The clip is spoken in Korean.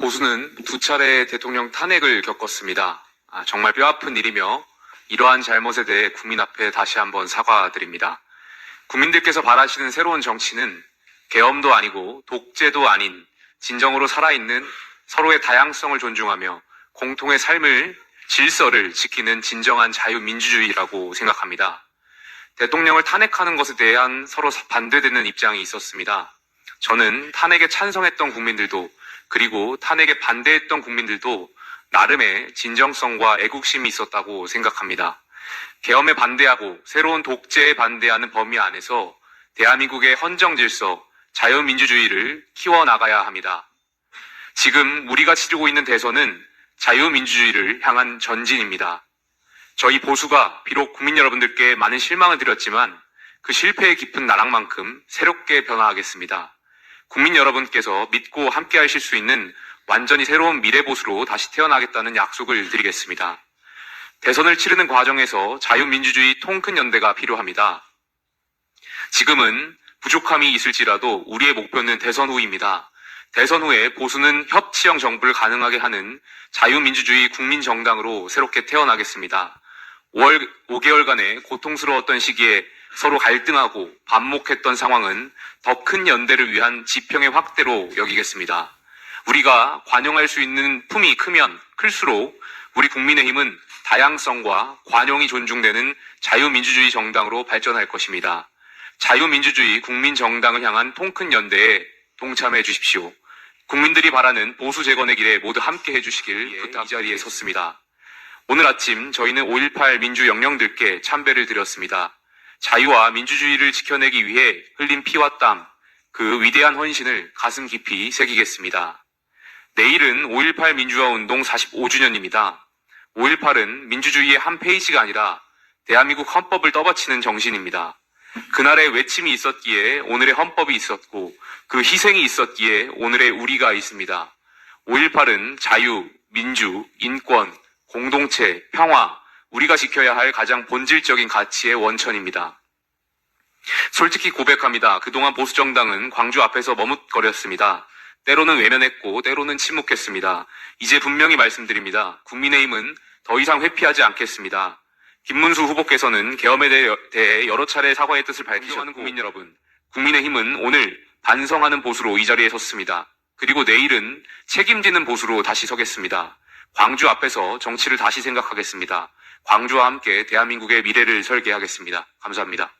보수는 두 차례 대통령 탄핵을 겪었습니다. 아, 정말 뼈아픈 일이며 이러한 잘못에 대해 국민 앞에 다시 한번 사과드립니다. 국민들께서 바라시는 새로운 정치는 계엄도 아니고 독재도 아닌 진정으로 살아있는 서로의 다양성을 존중하며 공통의 삶을 질서를 지키는 진정한 자유민주주의라고 생각합니다. 대통령을 탄핵하는 것에 대한 서로 반대되는 입장이 있었습니다. 저는 탄핵에 찬성했던 국민들도 그리고 탄핵에 반대했던 국민들도 나름의 진정성과 애국심이 있었다고 생각합니다. 계엄에 반대하고 새로운 독재에 반대하는 범위 안에서 대한민국의 헌정 질서, 자유민주주의를 키워나가야 합니다. 지금 우리가 치르고 있는 대선은 자유민주주의를 향한 전진입니다. 저희 보수가 비록 국민 여러분들께 많은 실망을 드렸지만 그 실패의 깊은 나락만큼 새롭게 변화하겠습니다. 국민 여러분께서 믿고 함께 하실 수 있는 완전히 새로운 미래 보수로 다시 태어나겠다는 약속을 드리겠습니다. 대선을 치르는 과정에서 자유민주주의 통큰 연대가 필요합니다. 지금은 부족함이 있을지라도 우리의 목표는 대선 후입니다. 대선 후에 보수는 협치형 정부를 가능하게 하는 자유민주주의 국민정당으로 새롭게 태어나겠습니다. 5월, 5개월간의 고통스러웠던 시기에 서로 갈등하고 반목했던 상황은 더 큰 연대를 위한 지평의 확대로 여기겠습니다. 우리가 관용할 수 있는 품이 크면 클수록 우리 국민의힘은 다양성과 관용이 존중되는 자유민주주의 정당으로 발전할 것입니다. 자유민주주의 국민정당을 향한 통큰 연대에 동참해 주십시오. 국민들이 바라는 보수 재건의 길에 모두 함께 해주시길 부탁 이 자리에 섰습니다. 오늘 아침 저희는 5.18 민주 영령들께 참배를 드렸습니다. 자유와 민주주의를 지켜내기 위해 흘린 피와 땀, 그 위대한 헌신을 가슴 깊이 새기겠습니다. 내일은 5.18 민주화 운동 45주년입니다. 5.18은 민주주의의 한 페이지가 아니라 대한민국 헌법을 떠받치는 정신입니다. 그날의 외침이 있었기에 오늘의 헌법이 있었고 그 희생이 있었기에 오늘의 우리가 있습니다. 5.18은 자유, 민주, 인권, 공동체, 평화, 우리가 지켜야 할 가장 본질적인 가치의 원천입니다. 솔직히 고백합니다. 그동안 보수 정당은 광주 앞에서 머뭇거렸습니다. 때로는 외면했고 때로는 침묵했습니다. 이제 분명히 말씀드립니다. 국민의힘은 더 이상 회피하지 않겠습니다. 김문수 후보께서는 계엄에 대해- 여러 차례 사과의 뜻을 밝히셨고 국민 여러분, 국민의힘은 오늘 반성하는 보수로 이 자리에 섰습니다. 그리고 내일은 책임지는 보수로 다시 서겠습니다. 광주 앞에서 정치를 다시 생각하겠습니다. 광주와 함께 대한민국의 미래를 설계하겠습니다. 감사합니다.